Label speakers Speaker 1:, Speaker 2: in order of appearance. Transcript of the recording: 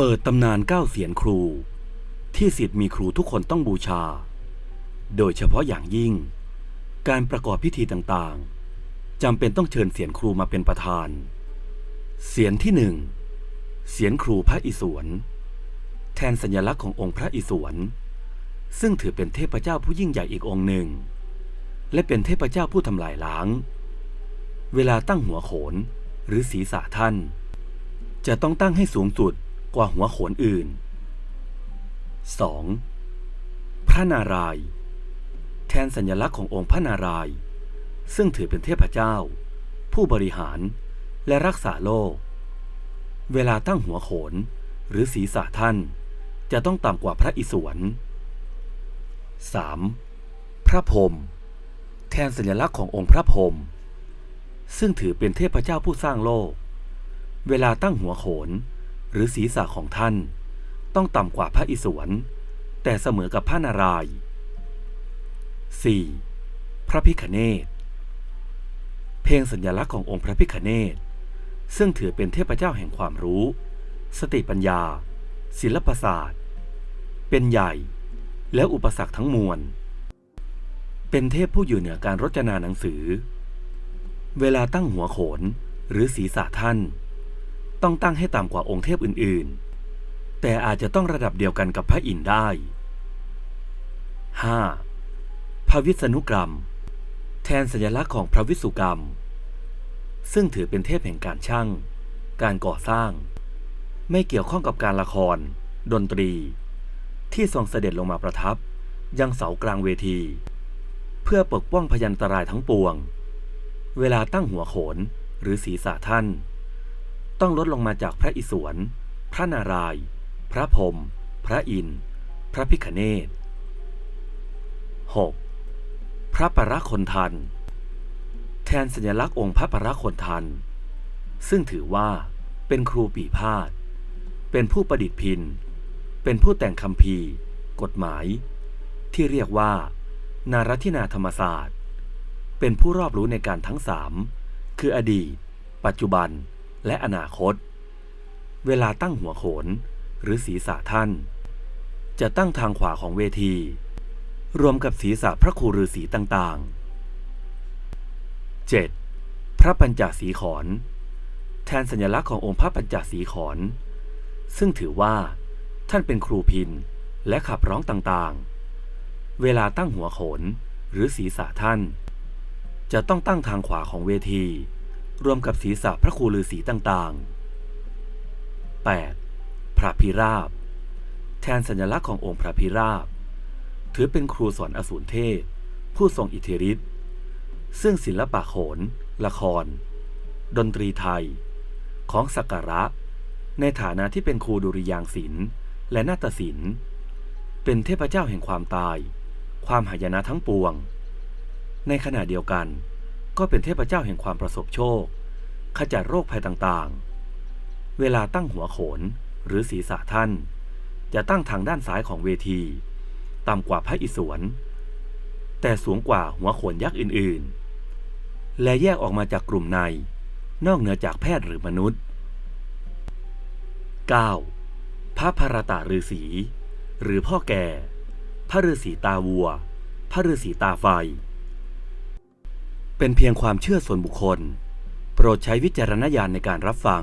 Speaker 1: เปิดตำนานเก้าเสียนครู ที่สิทธิ์มีครูทุกคนต้องบูชา โดยเฉพาะอย่างยิ่ง การประกอบพิธีต่างๆจำเป็นต้องเชิญเสียนครูมาเป็นประธาน เสียนที่หนึ่งเสียนครูพระอิศวรแทนสัญลักษณ์ขององค์พระอิศวรซึ่งถือเป็นเทพเจ้าผู้ยิ่งใหญ่อีกองค์หนึ่ง และเป็นเทพเจ้าผู้ทำลายล้าง เวลาตั้งหัวโขนหรือศีรษะท่าน จะต้องตั้งให้สูงสุด กว่าหัวโขนอื่น 2. พระนารายณ์แทนสัญลักษณ์ขององค์พระนารายณ์ซึ่งถือเป็นเทพเจ้า ผู้บริหารและรักษาโลก เวลาตั้งหัวโขนหรือศีรษะท่านจะต้องต่ำกว่าพระอิศวร 3. พระพรหมแทนสัญลักษณ์ขององค์พระพรหมซึ่งถือเป็นเทพเจ้าผู้สร้างโลก เวลาตั้งหัวโขน หรือศีรษะของท่าน ต้องต่ำกว่าพระอิศวร แต่เสมอกับพระนารายณ์ 4. พระพิคเนตเพลงสัญลักษณ์ขององค์พระพิคเนตซึ่งถือเป็นเทพเจ้าแห่งความรู้ สติปัญญา ศิลปศาสตร์ เป็นใหญ่ และอุปสรรคทั้งมวล เป็นเทพผู้อยู่เหนือการรจนาหนังสือ เวลาตั้งหัวโขนหรือศีรษะท่าน ต้องตั้งให้ต่ำกว่าองค์เทพอื่นๆ แต่อาจจะต้องระดับเดียวกันกับพระอินทร์ได้ 5. พระวิษณุกรรม แทนสัญลักษณ์ของพระวิสุกรรม ซึ่งถือเป็นเทพแห่งการช่าง การก่อสร้าง ไม่เกี่ยวข้องกับการละคร ดนตรี ที่ทรงเสด็จลงมาประทับ ยังเสากลางเวที เพื่อปกป้องพยันตรายทั้งปวง เวลาตั้งหัวโขนหรือศีรษะท่าน ต้องลดลงมาจากพระอิศวร พระนารายณ์พระพรม พระอินทร์ พระพิคเนต 6. พระปรคนทัน แทนสัญลักษณ์องค์พระปรคนทัน ซึ่งถือว่าเป็นครูปีพาดเป็นผู้ประดิษฐ์พิน เป็นผู้แต่งคำพีกฎหมาย ที่เรียกว่า นารัตินาธรรมศาสตร์ เป็นผู้รอบรู้ในการทั้งสาม คืออดีต ปัจจุบัน และอนาคต เวลาตั้งหัวโขนหรือศีรษะท่าน จะตั้งทางขวาของเวที รวมกับศีรษะพระครูฤาษีต่างๆ 7. พระปัญจสีขอน แทนสัญลักษณ์ขององค์พระปัญจสีขอน ซึ่งถือว่า ท่านเป็นครูพินและขับร้องต่างๆ เวลาตั้งหัวโขนหรือศีรษะท่าน จะต้องตั้งทางขวาของเวที รวมกับศีรษะพระครูฤาษีต่างๆ 8. พระพิราบ แทนสัญลักษณ์ขององค์พระพิราบ ถือเป็นครูสอนอสูรเทพ ผู้ทรงอิทธิฤทธิ์ ซึ่งศิลปะโขน ละคร ดนตรีไทย ของสักการะ ในฐานะที่เป็นครูดุริยางศิลป์และนาฏศิลป์ เป็นเทพเจ้าแห่งความตาย ความหายนะทั้งปวง ในขณะเดียวกัน ก็เป็นเทพเจ้าแห่งความประสบโชค ขจัดโรคภัยต่างๆ เวลาตั้งหัวโขนหรือศีรษะท่าน จะตั้งทางด้านซ้ายของเวที ต่ำกว่าพระอิศวรแต่สูงกว่าหัวโขนยักษ์อื่นๆ และแยกออกมาจากกลุ่มใน นอกเหนือจากแพทย์หรือมนุษย์ 9. พระพารตาฤาษีหรือพ่อแก่ พระฤาษีตาวัว พระฤาษีตาไฟ เป็นเพียงความเชื่อส่วนบุคคล โปรดใช้วิจารณญาณในการรับฟัง